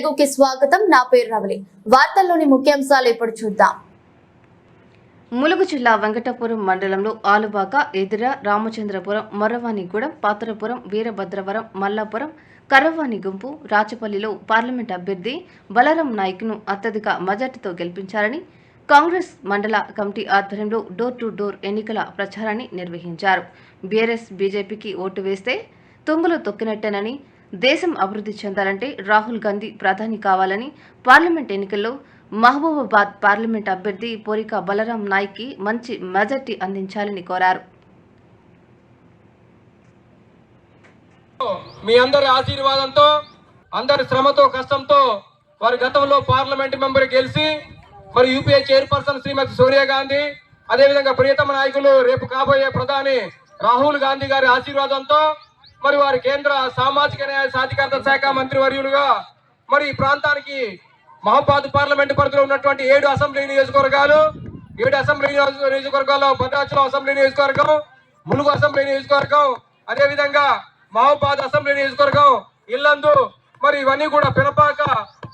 తెలుగుకి స్వాగతం. నా పేరు రవలి. వార్తల్లోని ముఖ్యాంశాలు ఇప్పుడు చూద్దాం. ములుగు జిల్లా వెంకటపురం మండలంలో ఆలుబాక ఎదిర రామచంద్రపురం మొర్రవాణిగూడెం పాతరపురం వీరభద్రవరం మల్లాపురం కర్రవాణి గుంపు రాచపల్లిలో పార్లమెంట్ అభ్యర్థి బలరాం నాయక్ను అత్యధిక మెజార్టీతో గెలిపించారని కాంగ్రెస్ మండల కమిటీ ఆధ్వర్యంలో డోర్ టు డోర్ ఎన్నికల ప్రచారాన్ని నిర్వహించారు. బీఆర్ఎస్ బీజేపీకి ఓటు వేస్తే తుంగలు తొక్కినట్టేనని దేశం అభివృద్ధి చెందాలంటే రాహుల్ గాంధీ ప్రధాని కావాలని పార్లమెంట్ ఎన్నికల్లో మహబూబాబాద్ పార్లమెంట్ అభ్యర్థి పోరిక బలరాం నాయ్కి మంచి మెజార్టీ అందించాలని కోరారు. మీ అందరి ఆశీర్వాదంతో అందరి శ్రమతో కష్టంతో వారి గతంలో పార్లమెంట్ మెంబర్ గెలిచి మరి యూపీఏ చైర్పర్సన్ శ్రీమతి సోనియా గాంధీ అదేవిధంగా ప్రియతమ నాయకులు రేపు కాబోయే ప్రధాని రాహుల్ గాంధీ గారి ఆశీర్వాదంతో మరి వారి కేంద్ర సామాజిక న్యాయ సాధికారత శాఖ మంత్రివర్యులుగా మరి ఈ ప్రాంతానికి మహబాద్ పార్లమెంట్ పరిధిలో ఉన్నటువంటి ఏడు అసెంబ్లీ నియోజకవర్గాలు ఏడు అసెంబ్లీ నియోజకవర్గాల్లో భద్రాచలం అసెంబ్లీ నియోజకవర్గం ములుగు అసెంబ్లీ నియోజకవర్గం అదేవిధంగా మహబాద్ అసెంబ్లీ నియోజకవర్గం ఇల్లందు మరి ఇవన్నీ కూడా పిలపాక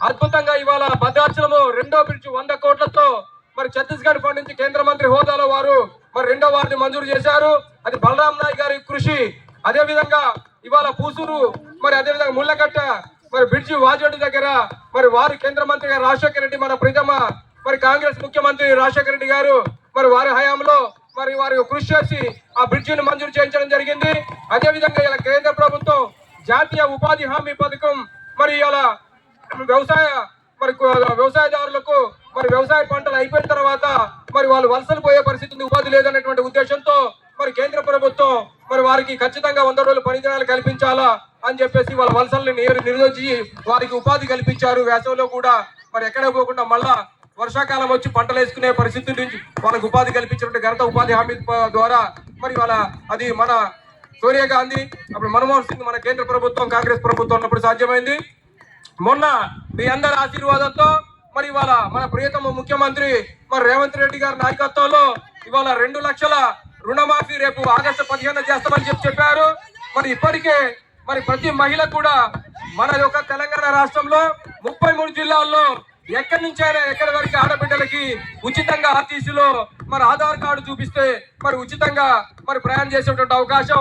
అద్భుతంగా ఇవాళ భద్రాచలము రెండో బ్రిడ్జ్ వంద కోట్లతో మరి ఛత్తీస్గఢ్ ఫండ్ నుంచి కేంద్ర మంత్రి హోదాలో వారు మరి రెండో వారిని మంజూరు చేశారు. అది బలరాం నాయ్ గారి కృషి. అదే విధంగా ఇవాళ పూసూరు మరి అదే విధంగా ముళ్ళకట్ట మరి బ్రిడ్జి వాజోడి దగ్గర మరి వారి కేంద్ర మంత్రి రాజశేఖర రెడ్డి మన ప్రీతమ మరి కాంగ్రెస్ ముఖ్యమంత్రి రాజశేఖర రెడ్డి గారు మరి వారి హయాంలో మరి వారు కృషి చేసి ఆ బ్రిడ్జిని మంజూరు చేయించడం జరిగింది. అదే విధంగా ఇలా కేంద్ర ప్రభుత్వం జాతీయ ఉపాధి హామీ పథకం మరి ఇలా వ్యవసాయ మరి వ్యవసాయదారులకు మరి వ్యవసాయ పంటలు అయిపోయిన తర్వాత మరి వాళ్ళు వలసలు పోయే పరిస్థితి ఉంది, ఉపాధి లేదనేటువంటి ఉద్దేశంతో మరి కేంద్ర ప్రభుత్వం మరి వారికి ఖచ్చితంగా వంద రోజులు పనిదినాలు కల్పించాలా అని చెప్పేసి వాళ్ళ వలసల్ని నేరు నిరోధించి వారికి ఉపాధి కల్పించారు. వేసవిలో కూడా మరి ఎక్కడ పోకుండా మళ్ళా వర్షాకాలం వచ్చి పంటలు వేసుకునే పరిస్థితి నుంచి వాళ్ళకు ఉపాధి కల్పించినట్టు ఘనత ఉపాధి హామీ ద్వారా మరి వాళ్ళ అది మన సోనియా గాంధీ అప్పుడు మన్మోహన్ సింగ్ మన కేంద్ర ప్రభుత్వం కాంగ్రెస్ ప్రభుత్వం ఉన్నప్పుడు సాధ్యమైంది. మొన్న మీ అందరి ఆశీర్వాదంతో మరి ఇవాళ మన ప్రియతమ ముఖ్యమంత్రి మరి రేవంత్ రెడ్డి గారి నాయకత్వంలో ఇవాళ రెండు లక్షల రుణమాఫీ రేపు ఆగస్టు పదిహేను చేస్తామని చెప్పి చెప్పారు. మరి ఇప్పటికే మరి ప్రతి మహిళ కూడా మన యొక్క తెలంగాణ రాష్ట్రంలో ముప్పై మూడు జిల్లాల్లో ఎక్కడి నుంచైనా ఎక్కడి వరకు ఆడబిడ్డలకి ఉచితంగా ఆర్టీసీలో మరి ఆధార్ కార్డు చూపిస్తే మరి ఉచితంగా మరి ప్రయాణం చేసేటువంటి అవకాశం